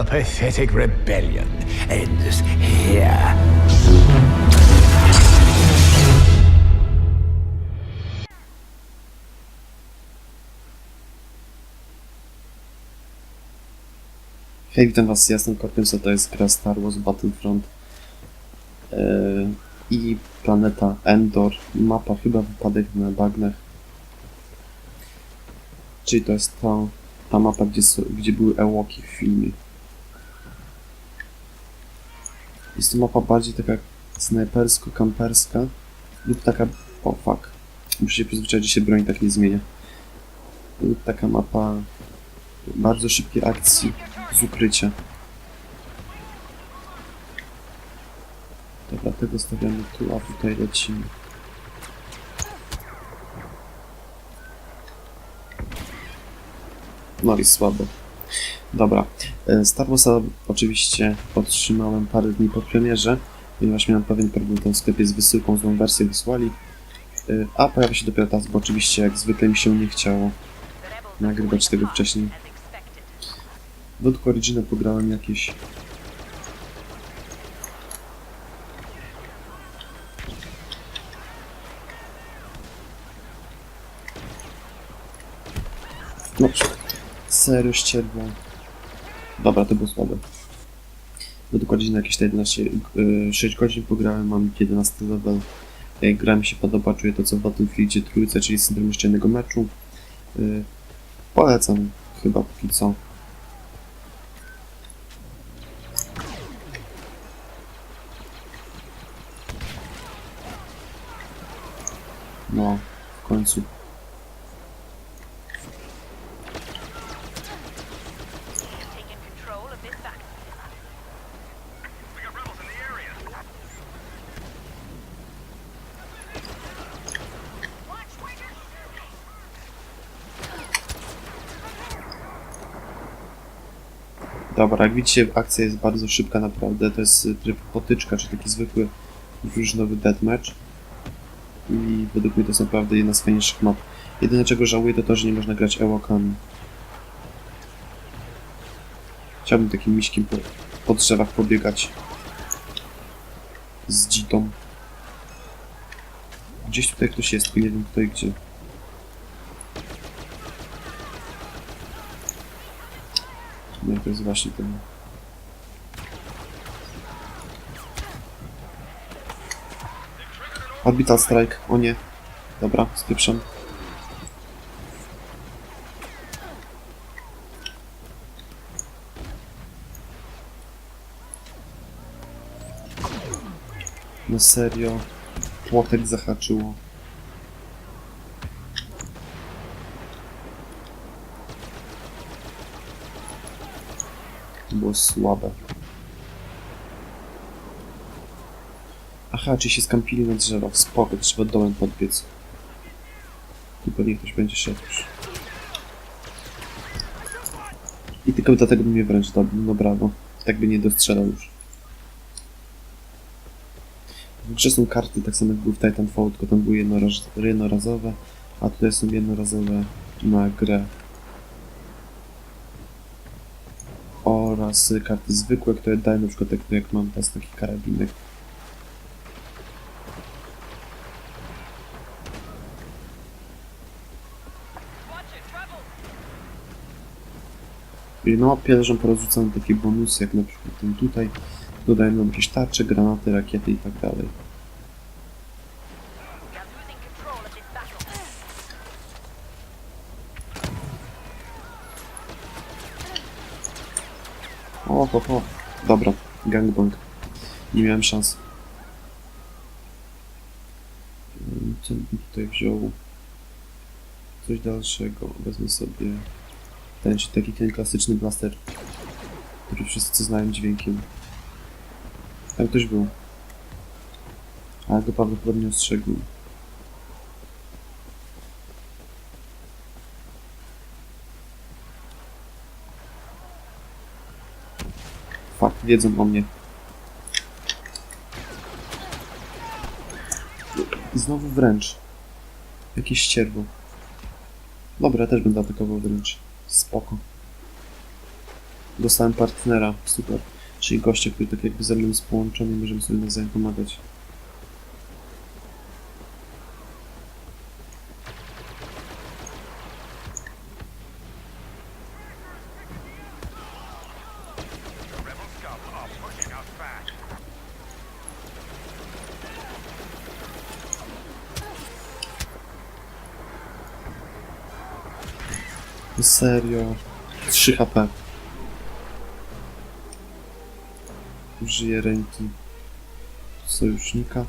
Your pathetic rebellion ends here. Hej, witam was, ja jestem Korpiusa, to jest gra Star Wars Battlefront yy, i planeta Endor, mapa chyba wypadek na bagnach. Czyli to jest ta, ta mapa, gdzie, gdzie były Ewoki w filmie. Jest to mapa bardziej taka snajpersko-kamperska lub taka... o fuck. Muszę się przyzwyczaić, że się broń tak nie zmienia. Lub taka mapa bardzo szybkiej akcji z ukrycia. Dobra, tego stawiamy tu, a tutaj lecimy. No i słabo. Dobra. e, Star Warsa oczywiście otrzymałem parę dni po premierze, ponieważ miałem pewien problem w sklepie z wysyłką, złą wersję wysłali. E, A pojawia się dopiero teraz, bo oczywiście jak zwykle mi się nie chciało nagrywać tego wcześniej. W dodatku Origina pograłem jakieś... No, serio ścierwo. Dobra, to było słabe. Według godziny jakieś te 11, yy, 6 godzin pograłem, mam 11 level. Jak gra mi się podoba, czuję to co w Battlefieldzie trójce, czyli syndrom jeszcze meczu. Yy, polecam chyba póki co. No, w końcu. Dobra, jak widzicie, akcja jest bardzo szybka naprawdę. To jest y, tryb potyczka, czy taki zwykły drużynowy deathmatch. I według mnie to jest naprawdę jedna z fajniejszych map. Jedyne czego żałuję to to, że nie można grać Ewokami. Chciałbym takim miśkiem po, po drzewach pobiegać. Z dzitą. Gdzieś tutaj ktoś jest, nie wiem i gdzie. No to jest właśnie ten. Orbital Strike, o nie. Dobra, spieprzam. No serio. Płotek zahaczyło. To było słabe. Aha, czy się skampili na drzewach. Spoko, trzeba dołem podbiec. Tu pewnie ktoś będzie szedł już. I tylko dlatego by mnie wręcz dał. No brawo. Tak by nie dostrzelał już. W grze są karty, tak samo jak był w Titanfall, tylko tam były jednoraz, jednorazowe, a tutaj są jednorazowe na grę. Oraz karty zwykłe, które dają na przykład jak, jak mam teraz taki karabinek. I na mapie leżą porozrzucane takie bonusy, jak na przykład ten tutaj. Dodają nam jakieś tarcze, granaty, rakiety i tak dalej. Ho, ho. Dobra, gangbang. Nie miałem szans. Ym, Co bym tutaj wziął? Coś dalszego. Wezmę sobie ten, czy taki ten klasyczny blaster, który wszyscy znają dźwiękiem. Tam ktoś był. Ale go prawdopodobnie ostrzegł. Fakt, wiedzą o mnie. Znowu wręcz. Jakieś ścierwo. Dobra, też będę atakował wręcz. Spoko. Dostałem partnera, super. Czyli gościa, który tak jakby ze mną jest połączony możemy sobie nawzajem pomagać. Serio. 3 HP. Użyję ręki sojusznika.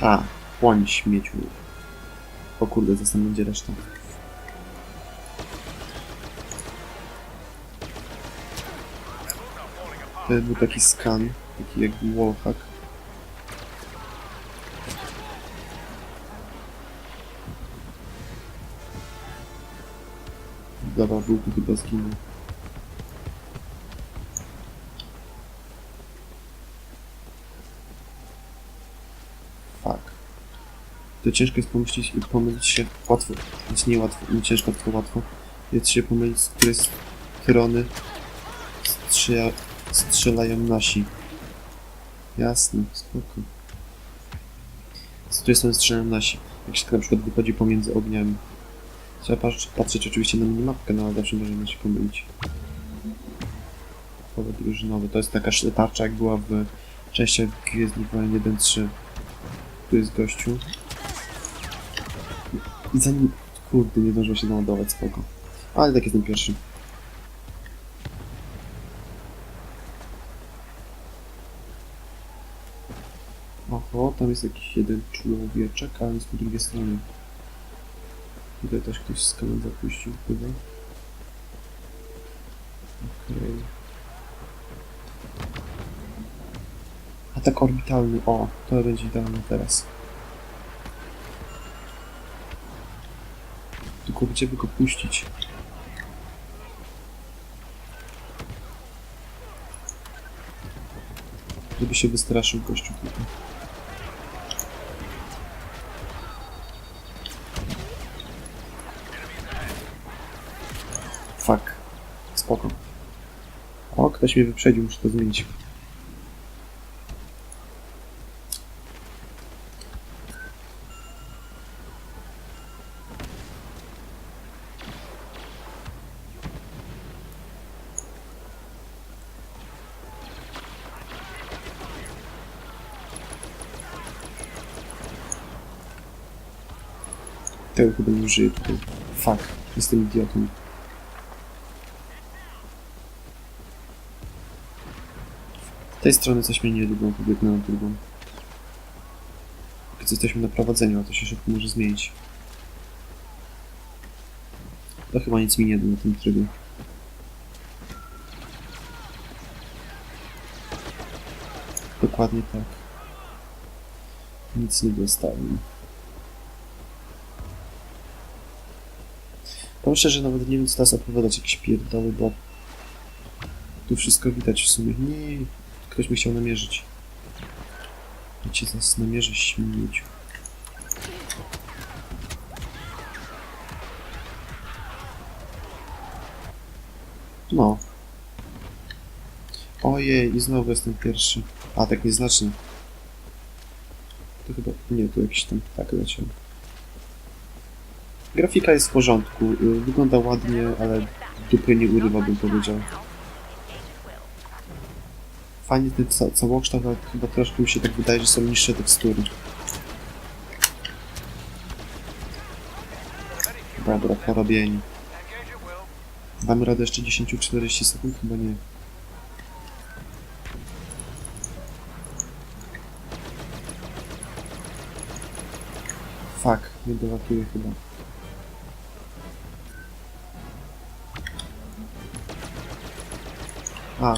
Ha, płoń śmieciu. O kurde, zaraz tam będzie reszta. To był taki skan, taki jakby wallhack. Dobra, był chyba zginął. Fuck. To ciężko jest pomyśleć pomylić się łatwo. Znaczy nie łatwo, nie ciężko, tylko łatwo. Jest się pomylić, z której strony strzela, strzelają nasi. Jasne, spoko. Z której strony strzelają nasi. Jak się na przykład wychodzi pomiędzy ogniami. Trzeba patrzeć, patrzeć oczywiście na minimapkę, no ale zawsze możemy się pomylić. Powod drużynowy. To jest taka tarcza jak była w częściach Gwiezdnych Wojen 1-3. Tu jest gościu. I zanim... Kurde, nie zdążyło się naładować, spoko. Ale tak jest ten pierwszy. Oho, tam jest jakiś jeden człowieczek, ale jest po drugiej stronie. Tutaj też ktoś z kamen zapuścił chyba. Okej. Atak orbitalny, o, to będzie idealne teraz. Tylko puścić? Żeby się wystraszył gościu. Fuck. Spoko. O, ktoś mnie wyprzedził, muszę to zmienić. Tego chyba nie użyję tutaj. Fuck. Jestem idiotą. Z tej strony coś mnie nie lubią, pobiegnę na drugą. Kiedy jesteśmy na prowadzeniu, a to się szybko może zmienić. To chyba nic mi nie da na tym trybie. Dokładnie tak. Nic nie dostałem. Powiem szczerze, nawet nie wiem co teraz opowiadać, jakieś pierdoły, bo tu wszystko widać w sumie. Nie, ktoś mi chciał namierzyć. Ja cię zaraz namierzę śmieciu. No. Ojej, i znowu jestem pierwszy. A, tak nieznacznie. To chyba... Nie, tu jakiś tam tak leciał. Grafika jest w porządku. y, Wygląda ładnie, ale dupy nie urywa, bym powiedział. Fajnie ten ca całokształt, ale chyba troszkę mi się tak wydaje, że są niższe tekstury. Dobra, porobieni. Damy radę jeszcze 10-40 sekund? Chyba nie. Fuck, nie dolatuję chyba. A.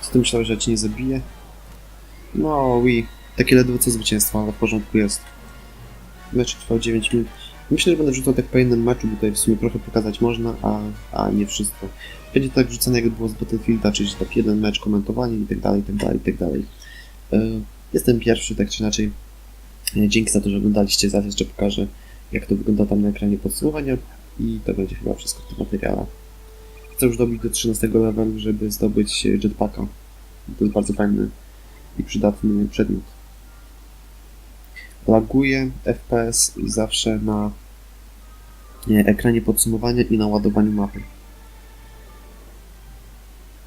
Co ty myślałeś, że ci nie zabije? No, i takie ledwo co zwycięstwo, ale w porządku jest. Mecz trwał 9 minut. Myślę, że będę wrzucał tak po jednym meczu, bo tutaj w sumie trochę pokazać można, a, a nie wszystko. Będzie tak wrzucane jak było z Battlefielda, czyli tak jeden mecz, komentowanie i tak dalej, i tak dalej, i tak dalej. E, Jestem pierwszy, tak czy inaczej. E, Dzięki za to, że oglądaliście. Zaraz jeszcze pokażę, jak to wygląda tam na ekranie podsumowania i to będzie chyba wszystko w tym materiale. Chcę już dobić do 13 levelu, żeby zdobyć jetpacka. To jest bardzo fajny i przydatny przedmiot. Laguje FPS zawsze na ekranie podsumowania i na ładowaniu mapy.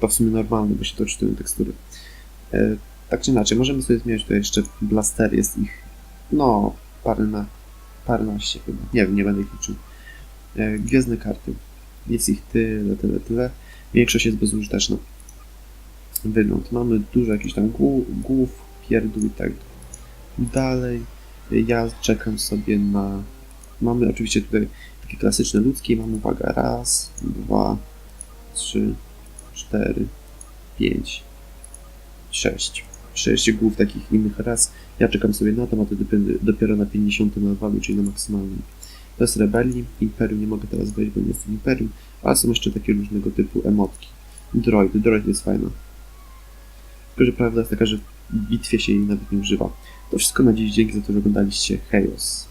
To w sumie normalne, bo się to czytują tekstury. E, tak czy inaczej, możemy sobie zmieniać tutaj jeszcze blaster, jest ich no, parę na chyba. Nie wiem, nie będę ich liczył. E, gwiezdne karty. Jest ich tyle, tyle, tyle. Większość jest bezużyteczna. Wygląd. Mamy dużo jakichś tam głów, głów pierdół i tak dalej. Ja czekam sobie na... Mamy oczywiście tutaj takie klasyczne ludzkie. Mamy, uwaga, raz, dwa, trzy, cztery, pięć, sześć. Sześć głów takich innych ras. Ja czekam sobie na to, a to dopiero, na 50 levelu, czyli na maksymalnym. To jest rebelii, imperium, nie mogę teraz wejść, bo nie jestem imperium, ale są jeszcze takie różnego typu emotki. Droid, droid jest fajna. Tylko, że prawda jest taka, że w bitwie się jej nawet nie używa. To wszystko na dziś, dzięki za to, że oglądaliście Chaos.